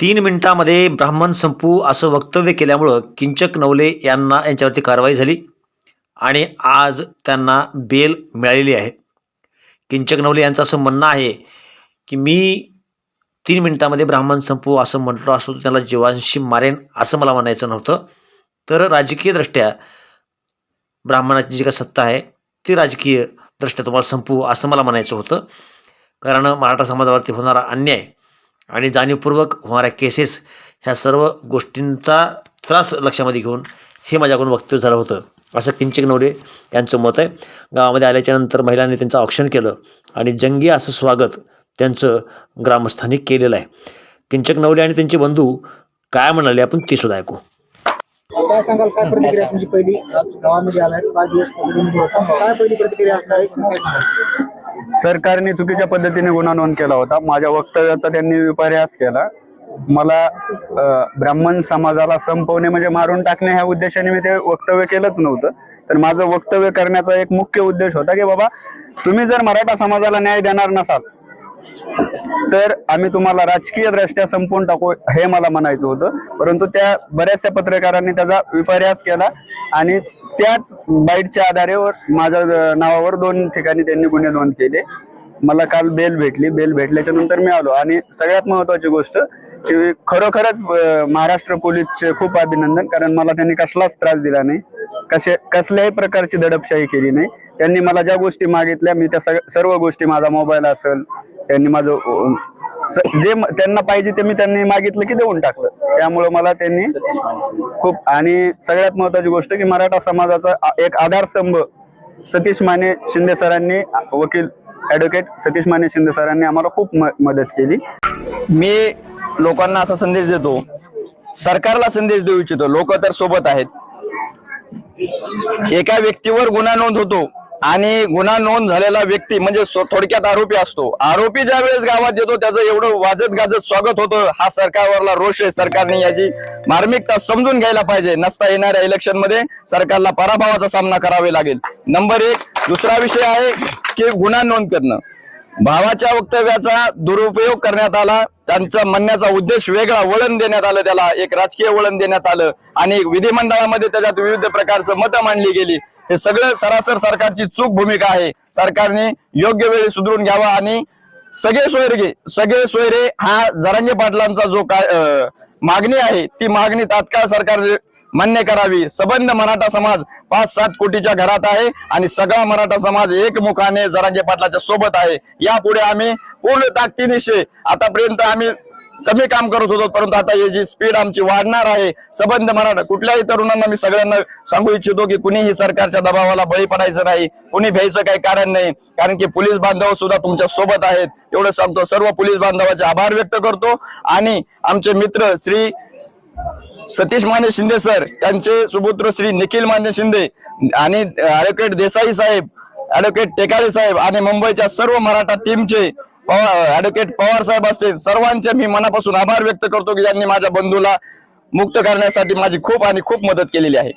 तीन मिनिटामध्ये ब्राह्मण संपू असं वक्तव्य केल्यामुळं किंचक नवले यांना यांच्यावरती कारवाई झाली आणि आज त्यांना बेल मिळालेली आहे. किंचक नवले यांचं असं म्हणणं आहे की मी तीन मिनिटामध्ये ब्राह्मण संपू असं म्हटलं असो त्याला जीवांशी मारेन असं मला म्हणायचं नव्हतं. तर राजकीयदृष्ट्या ब्राह्मणाची जी काही सत्ता आहे ती राजकीय दृष्ट्या तुम्हाला संपू असं मला म्हणायचं होतं. कारण मराठा समाजावरती होणारा अन्याय आणि जाणीवपूर्वक होणाऱ्या केसेस ह्या सर्व गोष्टींचा त्रास लक्षामध्ये घेऊन हे माझ्याकडून वक्तव्य झालं होतं. असं किंचिक नवरे यांचं मत आहे. गावामध्ये आल्याच्यानंतर महिलांनी त्यांचं औक्षण केलं आणि जंगी असं स्वागत त्यांचं ग्रामस्थांनी केलेलं आहे. किंचक नवले आणि त्यांचे बंधू काय म्हणाले आपण ते सुद्धा ऐकू. काय सांगाल? काय प्रतिक्रिया तुमची पहिली? आज गावामध्ये आलाय. पाच दिवस. काय पहिली प्रतिक्रिया असणार आहे सरकारने चुकीच्या पद्धतीने गुन्हा नोंद केला होता. माझ्या वक्तव्याचा त्यांनी विपर्यास केला. मला ब्राह्मण समाजाला संपवणे म्हणजे मारून टाकणे ह्या उद्देशाने मी ते वक्तव्य केलंच नव्हतं. तर माझं वक्तव्य करण्याचा एक मुख्य उद्देश होता की बाबा तुम्ही जर मराठा समाजाला न्याय देणार नसाल तर आम्ही तुम्हाला राजकीय दृष्ट्या संपवून टाकू हे मला म्हणायचं होतं. परंतु त्या बऱ्याचशा पत्रकारांनी त्याचा विपर्यास केला आणि त्याच बाईटच्या आधारेवर माझ्या नावावर दोन ठिकाणी त्यांनी गुन्हे नोंद केले. मला काल बेल भेटली. बेल भेटल्याच्या नंतर मी आलो. आणि सगळ्यात महत्वाची गोष्ट की खरोखरच महाराष्ट्र पोलीसचे खूप अभिनंदन. कारण मला त्यांनी कसलाच त्रास दिला नाही. कसे कसल्याही प्रकारची दडपशाही केली नाही. त्यांनी मला ज्या गोष्टी मागितल्या मी त्या सग- सर्व गोष्टी माझा मोबाईल असेल त्यांनी माझं जे त्यांना पाहिजे ते मी त्यांनी मागितलं की देऊन टाकलं. त्यामुळे मला त्यांनी खूप आणि सगळ्यात महत्वाची गोष्ट की मराठा समाजाचा एक आधारस्तंभ सतीश माने शिंदे सरांनी वकील ऍडव्होकेट सतीश माने शिंदे सरांनी आम्हाला खूप मदत केली. मी लोकांना असा संदेश देतो सरकारला संदेश देऊ इच्छितो लोक तर सोबत आहेत. एका व्यक्तीवर गुन्हा नोंद होतो आणि गुन्हा नोंद झालेला व्यक्ती म्हणजे थोडक्यात आरोपी असतो. आरोपी ज्या वेळेस गावात येतो त्याचं एवढं वाजत गाजत स्वागत होतं. हा सरकारवरला रोष आहे. सरकारने याची मार्मिकता समजून घ्यायला पाहिजे. नसता येणाऱ्या इलेक्शनमध्ये सरकारला पराभवाचा सामना करावे लागेल. नंबर एक दुसरा विषय आहे की गुन्हा नोंद करणं. भावाच्या वक्तव्याचा दुरुपयोग करण्यात आला. त्यांचा म्हणण्याचा उद्देश वेगळा. वळण देण्यात आलं त्याला. एक राजकीय वळण देण्यात आलं. आणि विधिमंडळामध्ये त्याच्यात विविध प्रकारचं मतं मांडली गेली. हे सगळं सरासर सरकारची चूक भूमिका आहे. सरकारने योग्य वेळी सुधरून घ्यावा आणि सगळे सोयरे सगळे सोयरे हा जरांगे पाटलांचा जो काय मागणी आहे ती मागणी तात्काळ सरकार मान्य करावी. सबंध मराठा समाज पाच सात कोटीच्या घरात आहे आणि सगळा मराठा समाज एकमुखाने जरांगे पाटलाच्या सोबत आहे. यापुढे आम्ही पूर्ण ताकदीनिशी आतापर्यंत आम्ही कमी काम करत होतो परंतु आता हे जी स्पीड आमची वाढणार आहे सबंध मराठा कुठल्याही तरुणांना मी सगळ्यांना सांगू इच्छितो की कुणीही सरकारच्या दबावाला बळी पडायचं नाही कुणी भ्यायचं काही कारण नाही कारण की पोलीस बांधव सुद्धा तुमच्यासोबत आहेत. एवढं सांगतो सर्व पोलीस बांधवाचे आभार व्यक्त करतो. आणि आमचे मित्र श्री सतीश माने शिंदे सर त्यांचे सुपुत्र श्री निखिल माने शिंदे आणि ऍडव्होकेट देसाई साहेब ऍडव्होकेट टेकाळे साहेब आणि मुंबईच्या सर्व मराठा टीमचे ऍडव्होकेट पवार साहेब असतील. सर्वांचे मी मनापासून आभार व्यक्त करतो की ज्यांनी माझ्या बंधूला मुक्त करण्यासाठी माझी खूप आणि खूप मदत केलेली आहे.